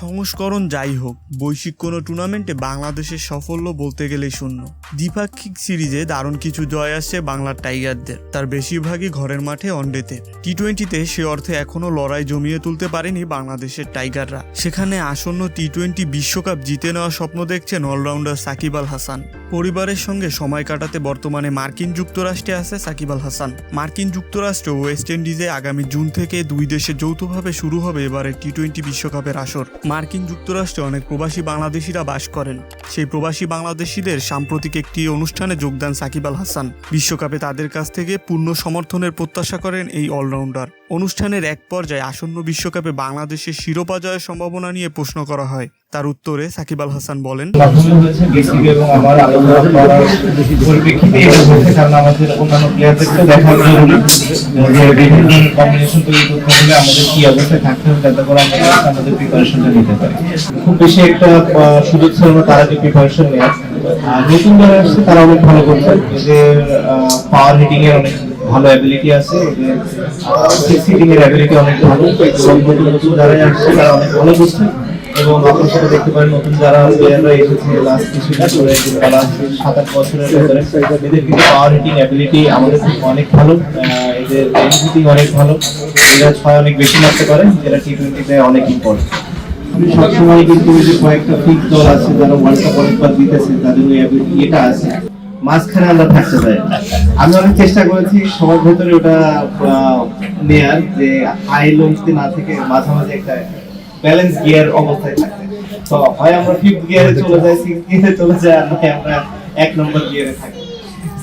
সংস্করণ যাই হোক, বৈশ্বিক কোনো টুর্নামেন্টে বাংলাদেশের সাফল্য বলতে গেলেই শূন্য। দ্বিপাক্ষিক সিরিজে দারুণ কিছু জয় আসছে বাংলার টাইগারদের। তার বেশিরভাগই ঘরের মাঠে অন্ডেতে। টি টোয়েন্টিতে সে অর্থে এখনও লড়াই জমিয়ে তুলতে পারেনি বাংলাদেশের টাইগাররা। সেখানে আসন্ন টি টোয়েন্টি বিশ্বকাপ জিতে নেওয়ার স্বপ্ন দেখছেন অলরাউন্ডার সাকিব আল হাসান। পরিবারের সঙ্গে সময় কাটাতে বর্তমানে মার্কিন যুক্তরাষ্ট্রে আছে সাকিব আল হাসান। মার্কিন যুক্তরাষ্ট্র ওয়েস্ট ইন্ডিজে আগামী জুন থেকে দুই দেশে যৌথভাবে শুরু হবে এবারের টি টোয়েন্টি বিশ্বকাপের আসর। মার্কিন যুক্তরাষ্ট্রে অনেক প্রবাসী বাংলাদেশিরা বাস করেন। সেই প্রবাসী বাংলাদেশিদের সাম্প্রতিক একটি অনুষ্ঠানে যোগদান সাকিব আল হাসান। বিশ্বকাপে তাদের কাছ থেকে পূর্ণ সমর্থনের প্রত্যাশা করেন এই অলরাউন্ডার। অনুষ্ঠানের এক পর্যায়ে আসন্ন বিশ্বকাপে বাংলাদেশের শিরোপা জয়ের সম্ভাবনা নিয়ে প্রশ্ন করা হয়। তার উত্তরে সাকিব আল হাসান বলেন যে খুব বেশি একটা সুযোগ ছিল না তারা যে প্রিপারেশন নেয় নতুন যারা আসছে, তারা অনেক ভালো করছে। এদের পাওয়ার হিটিং এর অনেক ভালো অ্যাবিলিটি আছে, এদের এর অ্যাবিলিটি অনেক ভালো নতুন নতুন যারা আসছে তারা অনেক ভালো করছে এবং আপনার সাথে দেখতে পারেন, নতুন যারা প্লেয়াররা এসেছে লাস্ট ধরে তারা সাত আট বছরের ভেতরে, এদের কিন্তু পাওয়ার হিটিং অ্যাবিলিটি আমাদের অনেক ভালো এদের রেঞ্জ হিটিং অনেক ভালো, এরা ছয় অনেক বেশি মারতে পারে, যেটা টি টোয়েন্টিতে অনেক ইম্পর্টেন্ট সবসময় কিন্তু কয়েকটা ফিক্স দল আছে, যারা ওয়ার্ল্ড কাপ অনেকবার জিতেছে, তাদের ওই এটা আছে। মাঝখানে আমরা থাকতে চাই। আমি অনেক চেষ্টা করেছি, সবার ভেতরে ওটা নেয়ার যে হাই লোতে না থেকে মাঝামাঝি একটা ব্যালেন্স গিয়ার অবস্থায় থাকতে তো হয় আমরা ফিফথ গিয়ারে চলে যাই সিক্স গিয়ারে চলে যাই, আর নয় আমরা এক নম্বর গিয়ারে থাকি।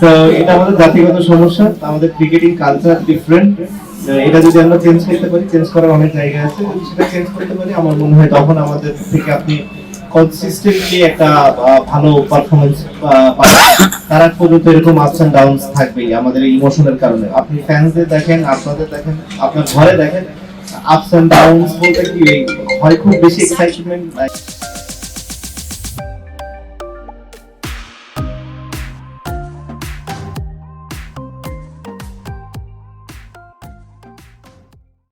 তো এটা আমাদের জাতিগত সমস্যা, আমাদের ক্রিকেটিং কালচার ডিফারেন্ট এটা যদি আমরা চেঞ্জ করতে পারি চেঞ্জ করার অনেক জায়গা আছে সেটা চেঞ্জ করতে পারি, আমার মনে হয় তখন আমাদের থেকে আপনি কনসিস্টেন্টলি একটা ভালো পারফরমেন্স তারা পর্যন্ত এরকম আপস অ্যান্ড ডাউনস থাকবেই আমাদের ইমোশনের কারণে। আপনি ফ্যান্সদের দেখেন, আপনাদের দেখেন, আপনার ঘরে দেখেন আপস অ্যান্ড ডাউনস বলতে কি হয় খুব বেশি এক্সাইটমেন্ট